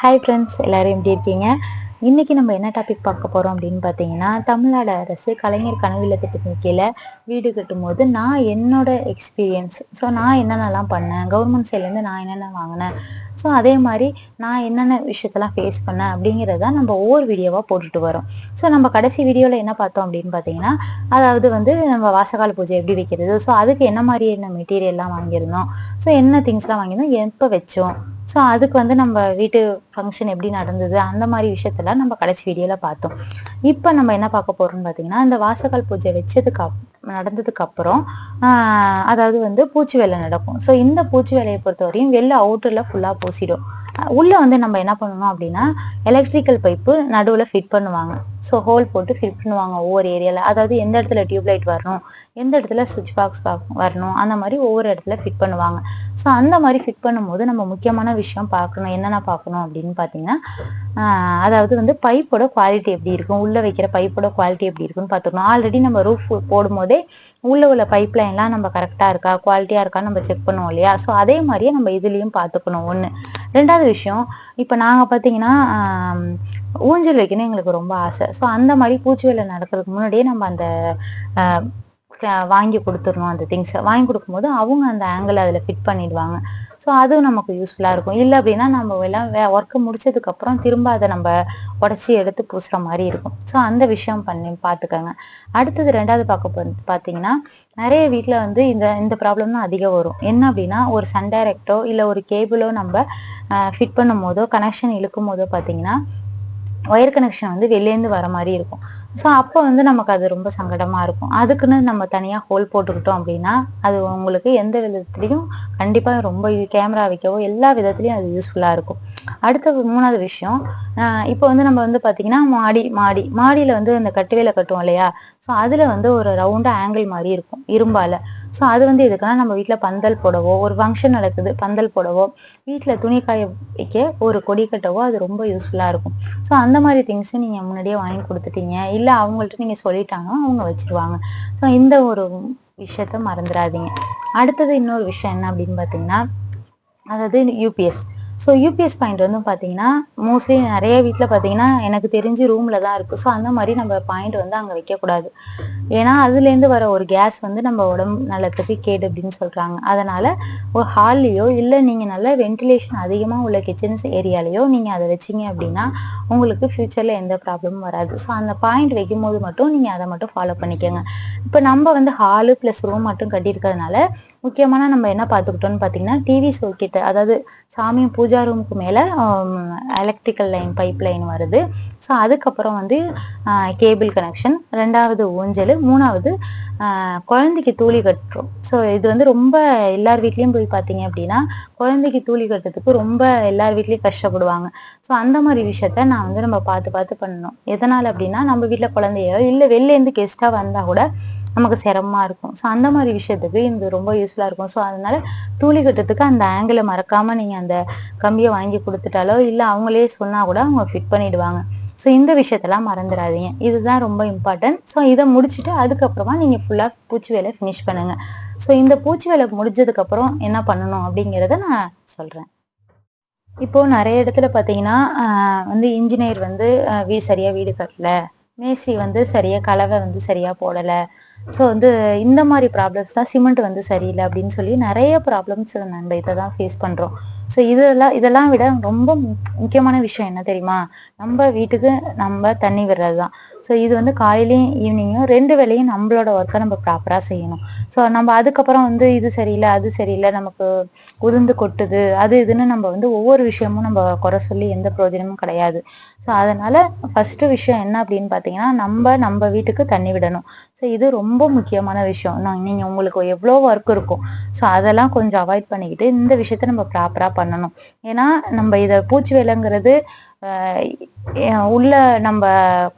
Hi friends எல்லோரும் எப்படி இருக்கீங்க? இன்றைக்கி நம்ம என்ன டாபிக் பார்க்க போகிறோம் அப்படின்னு பார்த்தீங்கன்னா தமிழ்நாடு அரசு கலைஞர் கனவு இல்லத்தின் கீழே வீடு கட்டும் போது நான் என்னோட எக்ஸ்பீரியன்ஸ் ஸோ நான் என்னென்னலாம் பண்ணேன்? கவர்மெண்ட் சைட்லேருந்து நான் என்னென்ன வாங்கினேன்? ஸோ அதே மாதிரி நான் என்னென்ன விஷயத்தெல்லாம் ஃபேஸ் பண்ணேன் அப்படிங்கிறத நம்ம ஒவ்வொரு வீடியோவாக போட்டுட்டு வரோம். ஸோ நம்ம கடைசி வீடியோவில் என்ன பார்த்தோம் அப்படின்னு பார்த்தீங்கன்னா அதாவது வந்து நம்ம வாசகால பூஜை எப்படி வைக்கிறது? ஸோ அதுக்கு என்ன மாதிரி என்ன மெட்டீரியல்லாம் வாங்கியிருந்தோம்? ஸோ என்ன திங்ஸ்லாம் வாங்கியிருந்தோம்? எப்போ வச்சோம்? ஸோ அதுக்கு வந்து நம்ம வீட்டு ஃபங்க்ஷன் எப்படி நடந்தது? அந்த மாதிரி விஷயத்தெல்லாம் நம்ம கடைசி வீடியோவில் பார்த்தோம். இப்போ நம்ம என்ன பார்க்க போறோம்னு பார்த்தீங்கன்னா இந்த வாசகால் பூஜை வச்சதுக்கு அப் நடந்ததுக்கு அப்புறம் ஆஹ் அதாவது வந்து பூச்சி வேலை நடக்கும். ஸோ இந்த பூச்சி வேலையை பொறுத்த வரையும் வெளில அவுட்டரில் ஃபுல்லாக பூசிடும். உள்ளே வந்து நம்ம என்ன பண்ணணும் அப்படின்னா எலக்ட்ரிக்கல் பைப்பு நடுவில் ஃபிட் பண்ணுவாங்க. ஸோ ஹோல் போட்டு ஃபிட் பண்ணுவாங்க ஒவ்வொரு ஏரியாவில் அதாவது எந்த இடத்துல டியூப்லைட் வரணும் எந்த இடத்துல சுவிட்ச் பாக்ஸ் வரணும் அந்த மாதிரி ஒவ்வொரு இடத்துல ஃபிட் பண்ணுவாங்க. ஸோ அந்த மாதிரி ஃபிட் பண்ணும்போது நம்ம முக்கியமான விஷயம் பார்க்கணும் என்னென்ன பார்க்கணும் அப்படின்னு பார்த்தீங்கன்னா அதாவது வந்து பைப்போட குவாலிட்டி எப்படி இருக்கும்? உள்ள வைக்கிற பைப்போட குவாலிட்டி எப்படி இருக்குன்னு பார்த்துக்கணும். ஆல்ரெடி நம்ம ரூஃப் போடும்போதே உள்ள உள்ள பைப் லைன்லாம் நம்ம கரெக்டாக இருக்கா? குவாலிட்டியாக இருக்கான்னு நம்ம செக் பண்ணுவோம் இல்லையா? ஸோ அதே மாதிரியே நம்ம இதுலேயும் பார்த்துக்கணும். ஒன்று ரெண்டாவது விஷயம் இப்போ நாங்கள் பார்த்தீங்கன்னா ஊஞ்சல் வைக்கணும் எங்களுக்கு ரொம்ப ஆசை. ஸோ அந்த மாதிரி பூச்சி வேலை நடக்கிறதுக்கு முன்னாடியே நம்ம அந்த வாங்கி கொடுத்துடணும் அந்த திங்ஸை வாங்கி கொடுக்கும்போது அவங்க அந்த ஆங்கிள் அதில் ஃபிட் பண்ணிடுவாங்க. ஸோ அதுவும் நமக்கு யூஸ்ஃபுல்லாக இருக்கும். இல்லை அப்படின்னா நம்ம எல்லாம் ஒர்க்கு முடிச்சதுக்கப்புறம் திரும்ப அதை நம்ம உடச்சி எடுத்து பூசுகிற மாதிரி இருக்கும். ஸோ அந்த விஷயம் பண்ணி பார்த்துக்கோங்க. அடுத்தது ரெண்டாவது பார்க்க பார்த்தீங்கன்னா நிறைய வீட்டில் வந்து இந்த இந்த ப்ராப்ளம் தான் அதிகம் வரும். என்ன அப்படின்னா ஒரு சன் டைரக்டோ இல்லை ஒரு கேபிளோ நம்ம ஃபிட் பண்ணும் போதோ கனெக்ஷன் இழுக்கும் போதோ பார்த்தீங்கன்னா ஒயர் கனெக்ஷன் வந்து வெளியேந்து வர மாதிரி இருக்கும். ஸோ அப்போ வந்து நமக்கு அது ரொம்ப சங்கடமா இருக்கும். அதுக்குன்னு நம்ம தனியாக ஹோல் போட்டுக்கிட்டோம் அப்படின்னா அது உங்களுக்கு எந்த விதத்துலையும் கண்டிப்பாக ரொம்ப கேமரா வைக்கவோ எல்லா விதத்துலையும் அது யூஸ்ஃபுல்லாக இருக்கும். அடுத்த மூணாவது விஷயம் இப்போ வந்து நம்ம வந்து பார்த்தீங்கன்னா மாடி மாடி மாடியில் வந்து அந்த கட்டுவேலை கட்டுவோம் இல்லையா? ஸோ அதில் வந்து ஒரு ரவுண்டாக ஆங்கிள் மாதிரி இருக்கும் இரும்பால். ஸோ அது வந்து எதுக்குன்னா நம்ம வீட்டில் பந்தல் போடவோ ஒரு ஃபங்க்ஷன் நடக்குது பந்தல் போடவோ வீட்டில் துணி காய வைக்க ஒரு கொடி கட்டவோ அது ரொம்ப யூஸ்ஃபுல்லாக இருக்கும். ஸோ அந்த மாதிரி திங்ஸை நீங்கள் முன்னாடியே வாங்கி கொடுத்துட்டீங்க. இல்லை அவங்கள்ட்ட நீங்கள் சொல்லிட்டாங்க அவங்க வச்சிருவாங்க. ஸோ இந்த ஒரு விஷயத்த மறந்துடாதீங்க அடுத்தது இன்னொரு விஷயம் என்ன அப்படின்னு பார்த்தீங்கன்னா அதாவது யூபிஎஸ் ஸோ யூபிஎஸ் பாயிண்ட் வந்து பார்த்தீங்கன்னா மோஸ்ட்லி நிறைய வீட்டில் பார்த்தீங்கன்னா எனக்கு தெரிஞ்சு ரூமில் தான் இருக்குது ஸோ அந்த மாதிரி நம்ம பாயிண்ட் வந்து அங்கே வைக்கக்கூடாது. ஏன்னா அதுலேருந்து வர ஒரு கேஸ் வந்து நம்ம உடம்பு நலத்துக்கு கேடு அப்படின்னு சொல்கிறாங்க அதனால் ஒரு ஹால்லையோ இல்லை நீங்கள் நல்ல வென்டிலேஷன் அதிகமாக உள்ள கிச்சன்ஸ் ஏரியாலேயோ நீங்கள் அதை வச்சீங்க அப்படின்னா உங்களுக்கு ஃப்யூச்சரில் எந்த ப்ராப்ளமும் வராது. ஸோ அந்த பாயிண்ட் வைக்கும் போது மட்டும் நீங்கள் அதை மட்டும் ஃபாலோ பண்ணிக்கோங்க. இப்போ நம்ம வந்து ஹாலு ப்ளஸ் ரூம் மட்டும் கட்டியிருக்கிறதுனால முக்கியமான நம்ம என்ன பார்த்துக்கிட்டோம்னு பார்த்தீங்கன்னா டிவி கிட்ட அதாவது சாமி பூஜா ரூமுக்கு மேலே எலக்ட்ரிக்கல் லைன் பைப் லைன் வருது. ஸோ அதுக்கப்புறம் வந்து கேபிள் கனெக்ஷன் ரெண்டாவது ஊஞ்சல் மூணாவது குழந்தைக்கு தூளி கட்டுறோம். ஸோ இது வந்து ரொம்ப எல்லார் வீட்லேயும் போய் பார்த்தீங்க அப்படின்னா குழந்தைக்கு தூளி கட்டுறதுக்கு ரொம்ப எல்லார் வீட்லேயும் கஷ்டப்படுவாங்க. ஸோ அந்த மாதிரி விஷயத்த நான் வந்து நம்ம பார்த்து பார்த்து பண்ணணும். எதனால் அப்படின்னா நம்ம வீட்டில் குழந்தையோ இல்லை வெளிலேருந்து கெஸ்ட்டாக வந்தால் கூட நமக்கு சிரமமா இருக்கும். ஸோ அந்த மாதிரி விஷயத்துக்கு இது ரொம்ப யூஸ்ஃபுல்லாக இருக்கும். ஸோ அதனால தூளி கட்டுறதுக்கு அந்த ஆங்கிளை மறக்காம நீங்கள் அந்த கம்பியை வாங்கி கொடுத்துட்டாலோ இல்லை அவங்களே சொன்னா கூட அவங்க ஃபிட் பண்ணிடுவாங்க. ஸோ இந்த விஷயத்தெல்லாம் மறந்துடாதீங்க. இதுதான் ரொம்ப இம்பார்ட்டன்ட் ஸோ இதை முடிச்சுட்டு அதுக்கப்புறமா நீங்கள் ஃபுல்லாக பூச்சி வேலை ஃபினிஷ் பண்ணுங்க. ஸோ இந்த பூச்சி வேலை முடிஞ்சதுக்கப்புறம் என்ன பண்ணணும் அப்படிங்கிறத நான் சொல்கிறேன் இப்போ நிறைய இடத்துல பார்த்தீங்கன்னா வந்து இன்ஜினியர் வந்து வீ சரியா வீடு கட்டல. மேஸ்திரி வந்து சரியா கலவை வந்து சரியா போடலை. ஸோ வந்து இந்த மாதிரி ப்ராப்ளம்ஸ் தான் சிமெண்ட் வந்து சரியில்லை அப்படின்னு சொல்லி நிறைய ப்ராப்ளம்ஸ் நம்ம இதை தான் ஃபேஸ் பண்றோம். ஸோ இதெல்லாம் இதெல்லாம் விட ரொம்ப முக்கியமான விஷயம் என்ன தெரியுமா? நம்ம வீட்டுக்கு நம்ம தண்ணி விடுறது தான் ஸோ இது வந்து காலையிலையும் ஈவினிங்கும் ரெண்டு வேளையும் நம்மளோட ஒர்க்கை நம்ம ப்ராப்பராக செய்யணும். ஸோ நம்ம அதுக்கப்புறம் வந்து இது சரியில்லை அது சரியில்லை நமக்கு உதிர்ந்து கொட்டுது அது இதுன்னு நம்ம வந்து ஒவ்வொரு விஷயமும் நம்ம குறை சொல்லி எந்த பிரயோஜனமும் கிடையாது. ஸோ அதனால ஃபர்ஸ்ட் விஷயம் என்ன அப்படின்னு பார்த்தீங்கன்னா நம்ம நம்ம வீட்டுக்கு தண்ணி விடணும். ஸோ இது ரொம்ப முக்கியமான விஷயம். நான் நீங்கள் உங்களுக்கு எவ்வளோ ஒர்க் இருக்கும் ஸோ அதெல்லாம் கொஞ்சம் அவாய்ட் பண்ணிக்கிட்டு இந்த விஷயத்த நம்ம ப்ராப்பராக பண்ணணும். ஏன்னா நம்ம இதை பூச்சி வேலைங்கிறது உள்ள நம்ம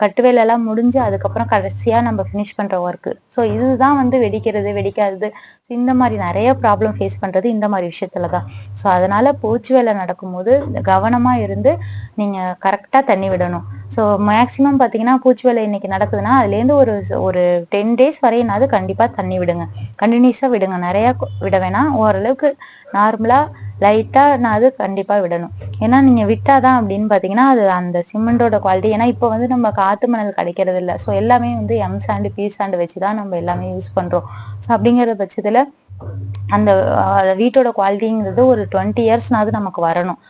கட்டு வேலையெல்லாம் முடிஞ்சு அதுக்கப்புறம் கடைசியா நம்ம ஃபினிஷ் பண்ற ஒர்க்கு ஸோ இதுதான் வந்து வெடிக்கிறது வெடிக்காதது. ஸோ இந்த மாதிரி நிறைய ப்ராப்ளம் ஃபேஸ் பண்றது இந்த மாதிரி விஷயத்துல தான் ஸோ அதனால பூச்சி வேலை நடக்கும்போது கவனமா இருந்து நீங்க கரெக்டா தண்ணி விடணும். ஸோ மேக்ஸிமம் பார்த்தீங்கன்னா பூச்சி வேலை இன்னைக்கு நடக்குதுன்னா அதுலேருந்து ஒரு ஒரு டென் டேஸ் வரையினாவது கண்டிப்பாக தண்ணி விடுங்க. கண்டினியூஸாக விடுங்க. நிறையா விட வேணாம். ஓரளவுக்கு நார்மலாக லைட்டாக நான் அது கண்டிப்பாக விடணும். ஏன்னா நீங்கள் விட்டாதான் அப்படின்னு பார்த்தீங்கன்னா அது அந்த சிமெண்டோட குவாலிட்டி ஏன்னா இப்போ வந்து நம்ம காற்று மணல் கிடைக்கிறது இல்லை ஸோ எல்லாமே வந்து எம் சாண்டு பி சாண்டு வச்சு தான் நம்ம எல்லாமே யூஸ் பண்ணுறோம் ஸோ அப்படிங்கிற பட்சத்தில் அந்த வீட்டோட குவாலிட்டிங்கிறது ஒரு டுவெண்ட்டி இயர்ஸ்னாவது நமக்கு வரணும்.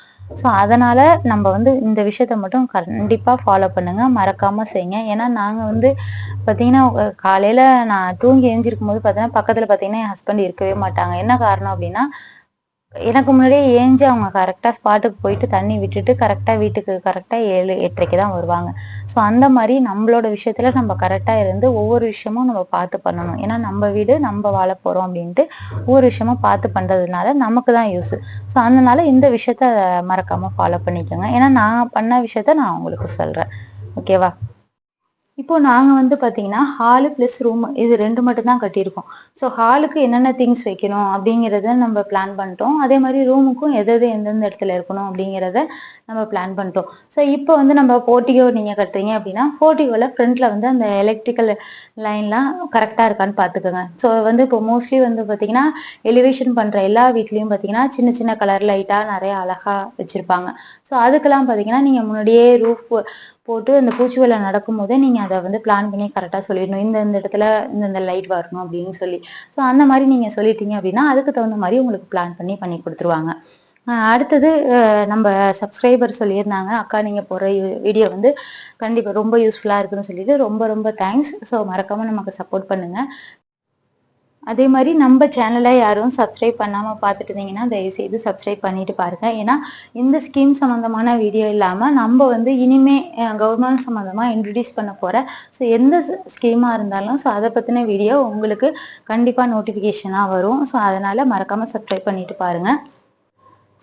ஸோ அதனால் நம்ம வந்து இந்த விஷயத்த மட்டும் கண்டிப்பாக ஃபாலோ பண்ணுங்கள் மறக்காமல் செய்யுங்க. ஏன்னா நாங்கள் வந்து பார்த்தீங்கன்னா காலையில் நான் தூங்கி எழுந்திருக்கும் போது பார்த்தீங்கன்னா பக்கத்தில் பார்த்தீங்கன்னா என் ஹஸ்பண்ட் இருக்கவே மாட்டாங்க. என்ன காரணம் அப்படின்னா எனக்கு முன்னாடியே ஏஞ்சி அவங்க கரெக்டாக ஸ்பாட்டுக்கு போயிட்டு தண்ணி விட்டுட்டு கரெக்டாக வீட்டுக்கு கரெக்டாக ஏழு எட்டரைக்கு தான் வருவாங்க. ஸோ அந்த மாதிரி நம்மளோட விஷயத்தில் நம்ம கரெக்டாக இருந்து ஒவ்வொரு விஷயமும் நம்ம பார்த்து பண்ணணும். ஏன்னா நம்ம வீடு நம்ம வாழ போகிறோம் அப்படின்ட்டு ஒவ்வொரு விஷயமும் பார்த்து பண்ணுறதுனால நமக்கு தான் யூஸ் ஸோ அதனால இந்த விஷயத்த மறக்காமல் ஃபாலோ பண்ணிக்கோங்க. ஏன்னா நான் பண்ண விஷயத்த நான் உங்களுக்கு சொல்கிறேன் ஓகேவா இப்போ நாங்கள் வந்து பார்த்தீங்கன்னா ஹாலு ப்ளஸ் ரூம் இது ரெண்டு மட்டும் தான் கட்டியிருக்கோம் ஸோ ஹாலுக்கு என்னென்ன திங்ஸ் வைக்கணும் அப்படிங்கிறத நம்ம பிளான் பண்ணிட்டோம். அதே மாதிரி ரூமுக்கும் எது எது எந்தெந்த இடத்துல இருக்கணும் அப்படிங்கிறத நம்ம பிளான் பண்ணிட்டோம். ஸோ இப்போ வந்து நம்ம போர்ட்டிகோ நீங்கள் கட்டுறீங்க அப்படின்னா போர்ட்டிகோவில் ஃப்ரண்ட்டில் வந்து அந்த எலக்ட்ரிக்கல் லைன்லாம் கரெக்டாக இருக்கான்னு பார்த்துக்கோங்க ஸோ வந்து இப்போ மோஸ்ட்லி வந்து பார்த்தீங்கன்னா எலிவேஷன் பண்ணுற எல்லா வீட்லேயும் பார்த்தீங்கன்னா சின்ன சின்ன கலர் லைட்டாக நிறைய அழகாக வச்சுருப்பாங்க. ஸோ அதுக்கெல்லாம் பார்த்தீங்கன்னா நீங்கள் முன்னாடியே ரூஃப் போட்டு அந்த பூச்சி வேலை நடக்கும் போதே நீங்கள் அதை வந்து பிளான் பண்ணி கரெக்டாக சொல்லிடணும். இந்த இந்த இடத்துல இந்த இந்த லைட் வரணும் அப்படின்னு சொல்லி. ஸோ அந்த மாதிரி நீங்கள் சொல்லிட்டீங்க அப்படின்னா அதுக்கு தகுந்த மாதிரி உங்களுக்கு பிளான் பண்ணி பண்ணி கொடுத்துருவாங்க. அடுத்தது நம்ம சப்ஸ்கிரைபர் சொல்லியிருந்தாங்க. அக்கா நீங்கள் போகிற வீடியோ வந்து கண்டிப்பாக ரொம்ப யூஸ்ஃபுல்லாக இருக்குன்னு சொல்லிட்டு ரொம்ப ரொம்ப தேங்க்ஸ் ஸோ மறக்காமல் நமக்கு சப்போர்ட் பண்ணுங்கள் அதே மாதிரி நம்ம சேனலை யாரும் சப்ஸ்கிரைப் பண்ணாமல் பார்த்துட்டு இருந்தீங்கன்னா தயவுசெய்து சப்ஸ்கிரைப் பண்ணிட்டு பாருங்க. ஏன்னா இந்த ஸ்கீம் சம்மந்தமான வீடியோ இல்லாமல் நம்ம வந்து இனிமே கவர்மெண்ட் சம்மந்தமாக இன்ட்ரடியூஸ் பண்ண போகிற ஸோ எந்த ஸ்கீமாக இருந்தாலும் ஸோ அதை பற்றின வீடியோ உங்களுக்கு கண்டிப்பாக நோட்டிஃபிகேஷனாக வரும். ஸோ அதனால் மறக்காமல் சப்ஸ்கிரைப் பண்ணிட்டு பாருங்கள்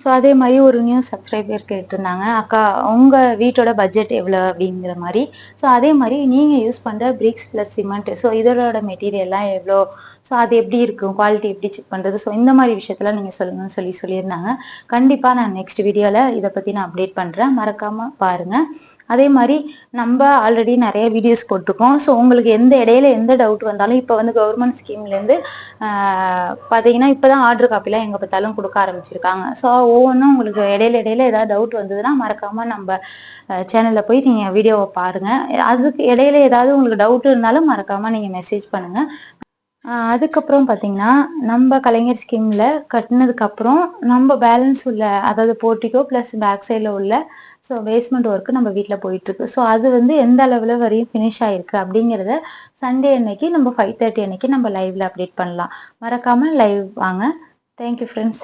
ஸோ அதே மாதிரி ஒரு நியூ சப்ஸ்கிரைபர் கேட்டிருந்தாங்க. அக்கா உங்கள் வீட்டோட பட்ஜெட் எவ்வளோ அப்படிங்கிற மாதிரி. ஸோ அதே மாதிரி நீங்கள் யூஸ் பண்ணுற பிரிக்ஸ் ப்ளஸ் சிமெண்ட் ஸோ இதோட மெட்டீரியல்லாம் எவ்வளோ ஸோ அது எப்படி இருக்கும்? குவாலிட்டி எப்படி செக் பண்ணுறது ஸோ இந்த மாதிரி விஷயத்தெல்லாம் நீங்கள் சொல்லுங்கன்னு சொல்லி சொல்லியிருந்தாங்க. கண்டிப்பாக நான் நெக்ஸ்ட் வீடியோவில் இதை பற்றி நான் அப்டேட் பண்ணுறேன் மறக்காமல் பாருங்கள் அதே மாதிரி நம்ம ஆல்ரெடி நிறைய வீடியோஸ் போட்டிருக்கோம். ஸோ உங்களுக்கு எந்த இடையில எந்த டவுட் வந்தாலும் இப்போ வந்து கவர்மெண்ட் ஸ்கீம்லேருந்து பார்த்தீங்கன்னா இப்போ தான் ஆர்டர் காப்பிலாம் எங்கே பார்த்தாலும் கொடுக்க ஆரம்பிச்சிருக்காங்க. ஸோ ஒவ்வொன்றும் உங்களுக்கு இடையில இடையில ஏதாவது டவுட் வந்ததுன்னா மறக்காமல் நம்ம சேனலில் போய் நீங்கள் வீடியோவை பாருங்கள் அதுக்கு இடையில ஏதாவது உங்களுக்கு டவுட் இருந்தாலும் மறக்காமல் நீங்கள் மெசேஜ் பண்ணுங்கள் அதுக்கப்புறம் பார்த்தீங்கன்னா நம்ம கலைஞர் ஸ்கீமில் கட்டினதுக்கப்புறம் நம்ம பேலன்ஸ் உள்ள அதாவது போர்ட்டிக்கோ ப்ளஸ் பேக் சைடில் உள்ள ஸோ பேஸ்மெண்ட் ஒர்க்கு நம்ம வீட்டில் போயிட்டுருக்கு. ஸோ அது வந்து எந்த அளவில் வரையும் ஃபினிஷ் ஆகிருக்கு அப்படிங்கிறத சண்டே அன்னைக்கு நம்ம ஃபைவ் தேர்ட்டி அன்னைக்கு நம்ம லைவில் அப்டேட் பண்ணலாம். மறக்காமல் லைவ் வாங்க. Thank you friends